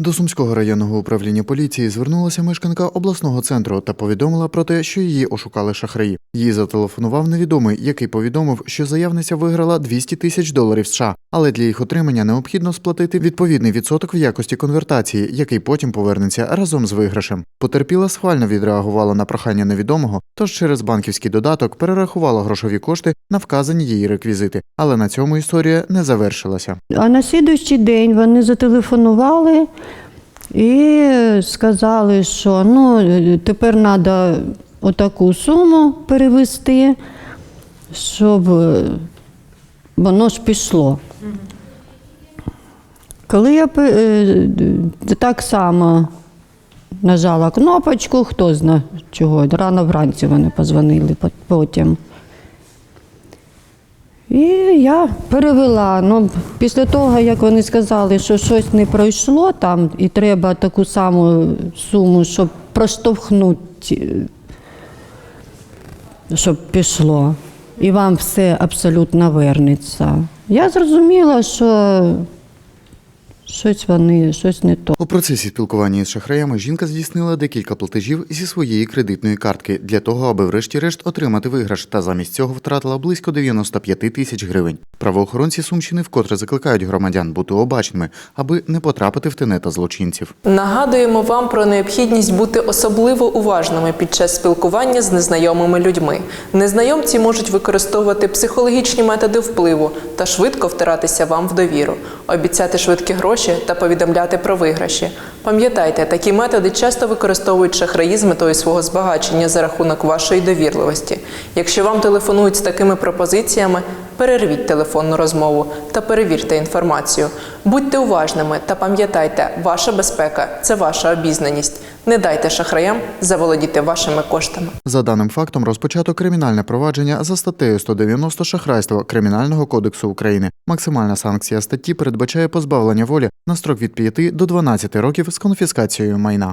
До Сумського районного управління поліції звернулася мешканка обласного центру та повідомила про те, що її ошукали шахраї. Їй зателефонував невідомий, який повідомив, що заявниця виграла 200 тисяч доларів США, але для їх отримання необхідно сплатити відповідний відсоток в якості конвертації, який потім повернеться разом з виграшем. Потерпіла схвально відреагувала на прохання невідомого, тож через банківський додаток перерахувала грошові кошти на вказані її реквізити. Але на цьому історія не завершилася. А на слідуючий день вони зателефонували і сказали, що ну, тепер треба отаку суму перевести, щоб воно ж пішло. Коли я е, так само нажала кнопочку, хто знає чого, рано вранці вони позвонили потім. І я перевела. Ну, після того, як вони сказали, що щось не пройшло там, і треба таку саму суму, щоб проштовхнути, щоб пішло, і вам все абсолютно вернеться. Я зрозуміла, що щось вони, щось не то. У процесі спілкування із шахраями жінка здійснила декілька платежів зі своєї кредитної картки для того, аби врешті-решт отримати виграш, та замість цього втратила близько 95 тисяч гривень. Правоохоронці Сумщини вкотре закликають громадян бути обачними, аби не потрапити в тенета злочинців. Нагадуємо вам про необхідність бути особливо уважними під час спілкування з незнайомими людьми. Незнайомці можуть використовувати психологічні методи впливу та швидко втиратися вам в довіру, обіцяти швидкі гроші та повідомляти про виграші. Пам'ятайте, такі методи часто використовують шахраї з метою свого збагачення за рахунок вашої довірливості. Якщо вам телефонують з такими пропозиціями, перервіть телефонну розмову та перевірте інформацію. Будьте уважними та пам'ятайте, ваша безпека це ваша обізнаність. Не дайте шахраям заволодіти вашими коштами. За даним фактом розпочато кримінальне провадження за статтею 190 шахрайство Кримінального кодексу України. Максимальна санкція статті передбачає позбавлення волі на строк від 5 до 12 років з конфіскацією майна.